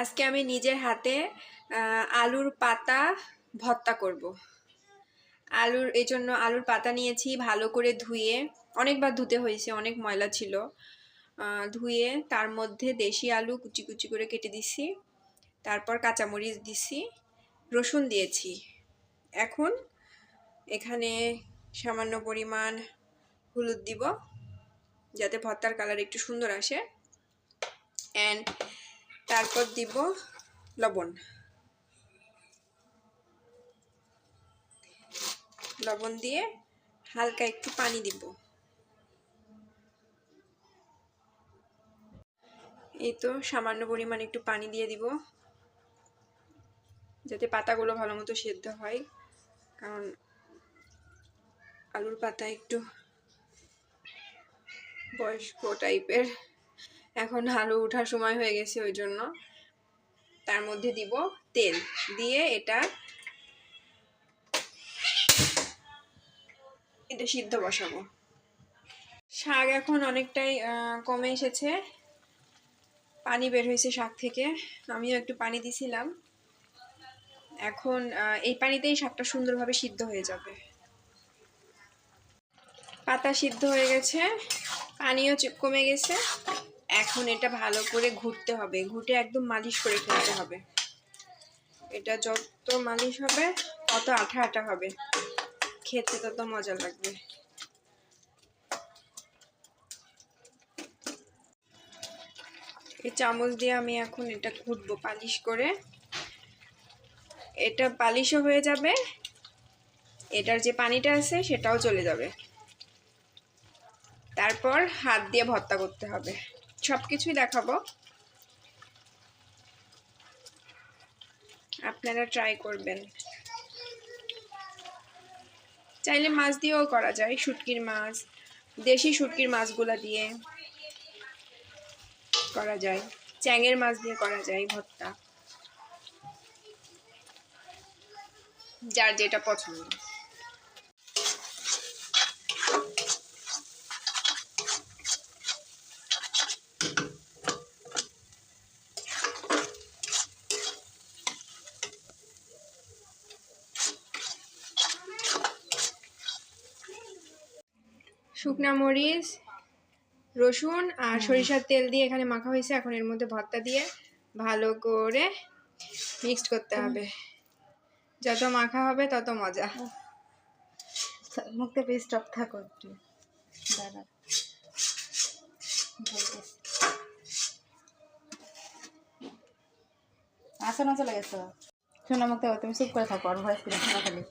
আজকে আমি নিজের হাতে আলুর পাতা ভর্তা করব। আলুর, এই জন্য আলুর পাতা নিয়েছি ভালো করে ধুয়ে, অনেকবার ধুতে হয়েছে, অনেক ময়লা ছিল। ধুয়ে তার মধ্যে দেশি আলু কুচি কুচি করে কেটে দিছি, তারপর কাঁচামরিচ দিছি, রসুন দিয়েছি। এখন এখানে সামান্য পরিমাণ হলুদ দিব, যাতে ভর্তার কালার একটু সুন্দর আসে। অ্যান্ড তারপর দিব লবণ। লবণ দিয়ে হালকা একটু পানি দিব। এই তো সামান্য পরিমাণ একটু পানি দিয়ে দিব, যাতে পাতাগুলো ভালো মতো সেদ্ধ হয়। কারণ আলুর পাতা একটু বয়স্ক টাইপের এখন আলু ওঠার সময় হয়ে গেছে ওই জন্য। তার মধ্যে দিব তেল। দিয়ে এটা এটা সিদ্ধ বসাবো। শাক এখন অনেকটাই কমে এসেছে। পানি বের হয়েছে শাক থেকে। আমিও একটু পানি দিছিলাম। এখন এই পানিতেই শাকটা সুন্দরভাবে সিদ্ধ হয়ে যাবে। পাতা সিদ্ধ হয়ে গেছে। পানিও কমে গেছে। এখন এটা ভালো করে ঘুরতে হবে। ঘুটে একদম মালিশ করে ফেলতে হবে। এটা যত মালিশ হবে, তত আঠা আঠা হবে। খেতে তত মজা লাগবে। এই চামচ দিয়ে আমি এখন এটা ঘুটবো পালিশ করে। এটা পালিশও হয়ে যাবে। এটার যে পানিটা আছে, সেটাও চলে যাবে। তারপর হাত দিয়ে ভর্তা করতে হবে। সব কিছুই দেখাবো। আপনারা ট্রাই করবেন। চাইলে মাছ দিয়েও করা যায়, শুটকির মাছ, দেশি শুটকির মাছগুলা দিয়ে করা যায়। চ্যাংয়ের মাছ দিয়ে করা যায় ভর্তা। যার যেটা পছন্দ। শুকনা মরিচ রসুন আর সরিষার তেল দিয়ে এখানে মাখা হয়েছে। এখন এর মধ্যে ভর্তা দিয়ে ভালো করে মিক্সড করতে হবে। যত মাখা হবে তত মজা। মুখটা বেশ স্টপ থাকো একটু। দাঁড়া। বলতেছি। আসো না চলে গেছো। শোনো মুখটা তুমি চুপ করে থাকো আর ভয়েস করে খালি।